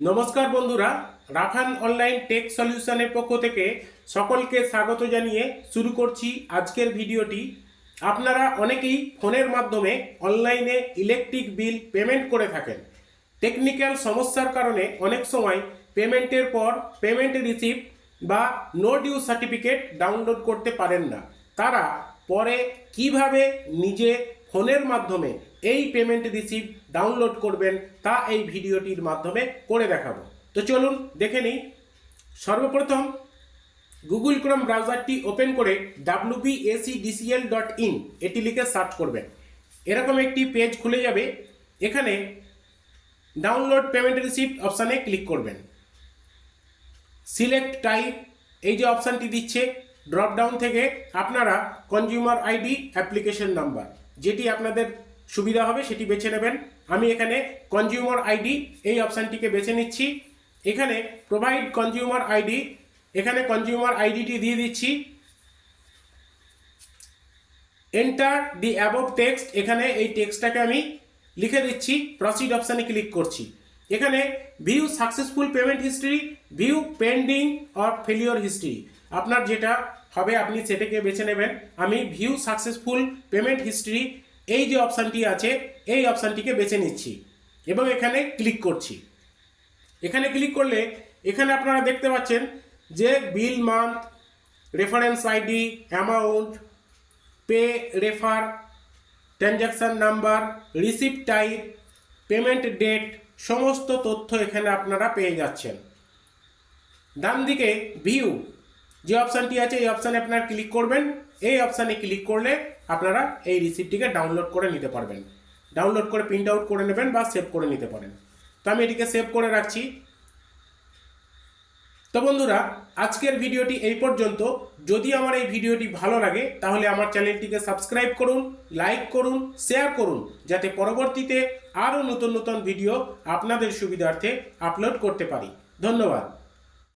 নমস্কার বন্ধুরা Rafan online take সলিউশনের পক্ষ থেকে সকলকে স্বাগত জানিয়ে শুরু করছি আজকের ভিডিওটি। আপনারা অনেকেই ফোনের মাধ্যমে অনলাইনে ইলেকট্রিক বিল পেমেন্ট করে থাকেন। টেকনিক্যাল সমস্যার কারণে অনেক সময় পেমেন্টের পর পেমেন্ট রিসিপ্ট বা নো ডিউ সার্টিফিকেট ডাউনলোড করতে পারেন না। তারা পরে কীভাবে নিজে ফোনের মাধ্যমে এই পেমেন্ট রিসিপ্ট ডাউনলোড করবেন, তা এই ভিডিওটির মাধ্যমে করে দেখাবো। তো চলুন দেখে নিই। সর্বপ্রথম গুগল ক্রোম ব্রাউজারটি ওপেন করে wbacdcl ডট ইন এটি লিখে সার্চ করবেন। এরকম একটি পেজ খুলে যাবে। এখানে ডাউনলোড পেমেন্ট রিসিপ্ট অপশানে ক্লিক করবেন। সিলেক্ট টাইপ এই যে অপশানটি দিচ্ছে ড্রপ ডাউন থেকে আপনারা কনজিউমার আইডি অ্যাপ্লিকেশন নাম্বার যেটি আপনাদের সুবিধা হবে সেটি বেছে নেবেন। আমি এখানে কনজিউমার আইডি এই অপশানটিকে বেছে নিচ্ছি। এখানে প্রোভাইড কনজিউমার আইডি এখানে কনজিউমার আইডিটি দিয়ে দিচ্ছি। এন্টার দি অ্যাবভ টেক্সট এখানে এই টেক্সটটাকে আমি লিখে দিচ্ছি প্রসিড অপশানে ক্লিক করছি। এখানে view successful payment history view pending or failure history আপনার যেটা হবে, আপনি সেটাকে বেছে নেবেন। আমি ভিউ সাকসেসফুল পেমেন্ট হিস্ট্রি এই যে অপশানটি আছে, এই অপশানটিকে বেছে নিচ্ছি এবং এখানে ক্লিক করছি। এখানে ক্লিক করলে, এখানে আপনারা দেখতে পাচ্ছেন যে bill month reference ID amount pay refer transaction number receipt type payment date সমস্ত তথ্য এখানে আপনারা পেয়ে যাচ্ছেন। ডান দিকে ভিউ যে অপশানটি আছে, এই অপশানে আপনারা ক্লিক করবেন। এই অপশানে ক্লিক করলে আপনারা এই রিসিপ্টটিকে ডাউনলোড করে নিতে পারবেন। ডাউনলোড করে প্রিন্ট আউট করে নেবেন বা সেভ করে নিতে পারেন। তো আমি এটিকে সেভ করে রাখছি। তো বন্ধুরা, আজকের ভিডিওটি এই পর্যন্ত। যদি আমার এই ভিডিওটি ভালো লাগে, তাহলে আমার চ্যানেলটিকে সাবস্ক্রাইব করুন লাইক করুন শেয়ার করুন, যাতে পরবর্তীতে আরও নতুন নতুন ভিডিও আপনাদের সুবিধার্থে আপলোড করতে পারি। ধন্যবাদ।